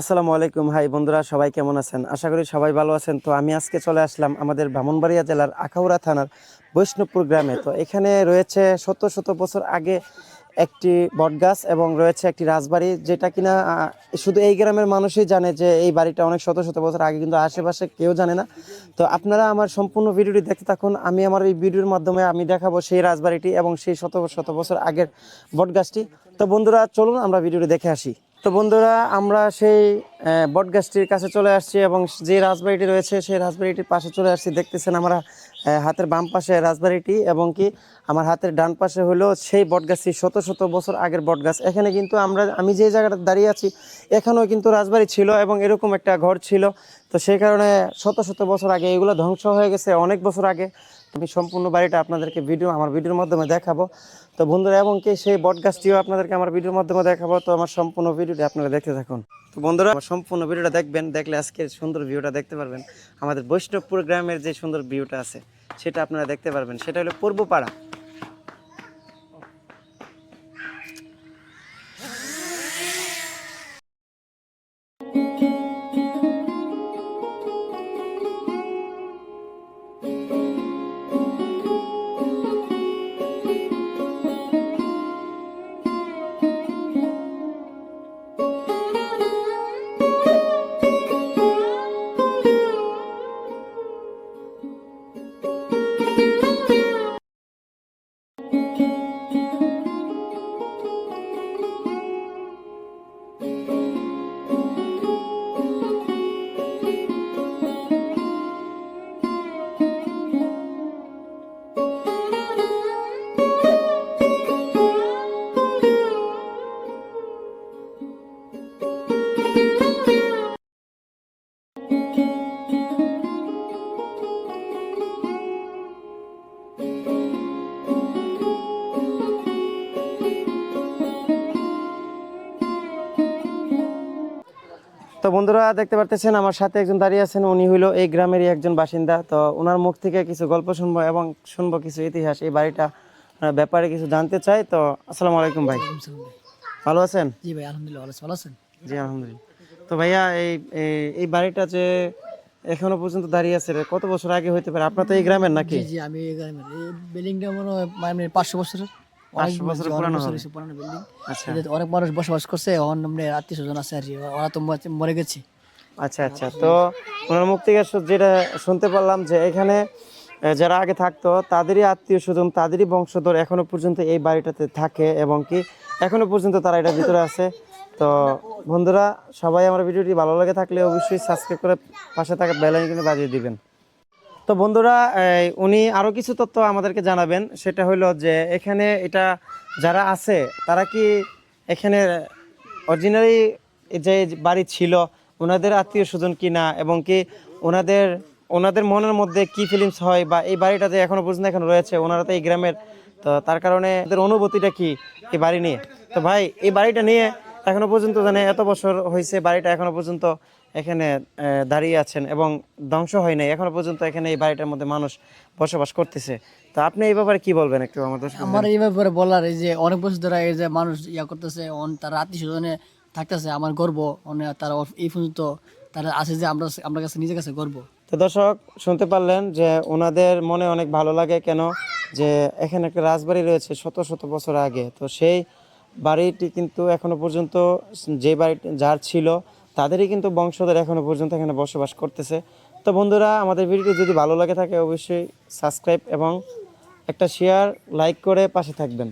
আসসালামু আলাইকুম। হাই বন্ধুরা, সবাই কেমন আছেন? আশা করি সবাই ভালো আছেন। তো আমি আজকে চলে আসলাম আমাদের ব্রাহ্মণবাড়িয়া জেলার আখাউড়া থানার বৈষ্ণবপুর গ্রামে। তো এখানে রয়েছে শত শত বছর আগে একটি বটগাছ এবং রয়েছে একটি রাজবাড়ি যেটা কিনা শুধু এই গ্রামের মানুষই জানে যে এই বাড়িটা অনেক শত শত বছর আগে, কিন্তু আশেপাশে কেউ জানে না। তো আপনারা আমার সম্পূর্ণ ভিডিওটি দেখতে থাকুন। আমি আমার এই ভিডিওর মাধ্যমে আমি দেখাবো সেই রাজবাড়িটি এবং সেই শত শত বছর আগের বটগাছটি। তো বন্ধুরা, চলুন আমরা ভিডিওটি দেখে আসি। তো বন্ধুরা, আমরা সেই বটগাছটির কাছে চলে আসছি এবং যে রাজবাড়িটি রয়েছে সেই রাজবাড়িটির পাশে চলে আসছি। দেখতেছেন আমরা হাতের বাম পাশে রাজবাড়িটি এবং কি আমার হাতের ডান পাশে হলো সেই বটগাছটি, শত শত বছর আগের বটগাছ। এখানে কিন্তু আমরা, আমি যে জায়গাটা দাঁড়িয়ে আছি, এখানেও কিন্তু রাজবাড়ি ছিল এবং এরকম একটা ঘর ছিল। তো সেই কারণে শত শত বছর আগে এগুলো ধ্বংস হয়ে গেছে, অনেক বছর আগে। আমি সম্পূর্ণ বাড়িটা আপনাদেরকে ভিডিও আমার ভিডিওর মাধ্যমে দেখাবো। তো বন্ধুরা, এবং কি সেই বট গাছটিও আপনাদেরকে আমার ভিডিওর মাধ্যমে দেখাবো। তো আমার সম্পূর্ণ ভিডিওটি আপনারা দেখতে থাকুন। তো বন্ধুরা, আমার সম্পূর্ণ ভিডিওটা দেখবেন, দেখলে আজকের সুন্দর ভিউটা দেখতে পারবেন। আমাদের বৈষ্ণবপুর গ্রামের যে সুন্দর ভিউটা আছে, সেটা আপনারা দেখতে পারবেন। সেটা হলো পূর্বপাড়া। তো বন্ধুরা দেখতে পারতেছেন আমার সাথে একজন দাঁড়িয়ে আছেন। উনি হইল এই গ্রামেরই একজন বাসিন্দা। তো ওনার মুখ থেকে কিছু গল্প শুনব এবং শুনব কিছু ইতিহাস। এই বাড়িটা ব্যাপারে কিছু জানতে চাই। তো আসসালামু আলাইকুম ভাই। ভালো আছেন? জি ভাই আলহামদুলিল্লাহ ভালো আছেন? জি আলহামদুলিল্লাহ। তো ভাইয়া এই এই- বাড়িটা যে এখনও পর্যন্ত দাঁড়িয়ে আছে কত বছর আগে হইতে পারে? আপনার তো এই গ্রামের নাকি? জি জি আমি এই গ্রামের। এই বিল্ডিংটা মনে হয় মানে পাঁচশো বছরের। বছর পুরানো পুরানো বিল্ডিং আচ্ছা। অনেক মানুষ বসবাস করছে অন্য আত্মীয় স্বজন আছে আর ওরা তো মরে- গেছে। আচ্ছা আচ্ছা। তো ওনার মুখ থেকে যেটা শুনতে পারলাম যে এখানে যারা আগে থাকতো তাদেরই আত্মীয় স্বজন তাদেরই বংশধর এখনও পর্যন্ত এই বাড়িটাতে থাকে এবং কি এখনও পর্যন্ত তারা এটার ভিতরে আছে। তো বন্ধুরা সবাই আমার ভিডিওটি ভালো লাগে থাকলে অবশ্যই সাবস্ক্রাইব করে পাশে থাকা বেল কিন্তু বাজিয়ে দিবেন। তো বন্ধুরা উনি আরও কিছু তথ্য আমাদেরকে জানাবেন। সেটা হলো যে, এখানে এটা যারা আছে, তারা কি এখানে অরিজিনালি যে বাড়ি ছিল, ওনাদের আত্মীয় স্বজন কিনা এবং কি ওনাদের ওনাদের মনের মধ্যে কি ফিলিংস হয় বা এই বাড়িটা যে এখনও পর্যন্ত এখন রয়েছে, ওনারা তো এই গ্রামের, তো তার কারণে ওদের অনুভূতিটা কি এই বাড়ি নিয়ে? তো ভাই, এই বাড়িটা নিয়ে এখনও পর্যন্ত জানে এত বছর হয়েছে বাড়িটা এখনও পর্যন্ত এখানে দাঁড়িয়ে আছেন এবং ধ্বংস হয় নাই। এখনও পর্যন্ত এখানে এই বাড়িটার মধ্যে মানুষ বসবাস করতেছে। তো আপনি এই ব্যাপারে কি বলবেন একটু আমাদের আমার এই ব্যাপারে বলার এই যে অনেক বছর ধরে এই যে মানুষ ইয়া করতেছে তারা আত্মীয় স্বজনে থাকতেছে আমার গর্ব। অনেক তারা এই পর্যন্ত তারা আছে যে আমরা আমার কাছে নিজের কাছে গর্ব। তো দর্শক শুনতে পারলেন যে ওনাদের মনে অনেক ভালো লাগে কেন? যে এখানে একটা রাজবাড়ি রয়েছে শত শত বছর আগে। তো সেই বাড়িটি কিন্তু এখনও পর্যন্ত যে বাড়িটি যার ছিল, তাদেরই কিন্তু বংশধর এখনও পর্যন্ত এখানে বসবাস করতেছে। তো বন্ধুরা, আমাদের ভিডিওটি যদি ভালো লাগে থাকে, অবশ্যই সাবস্ক্রাইব এবং একটা শেয়ার লাইক করে পাশে থাকবেন।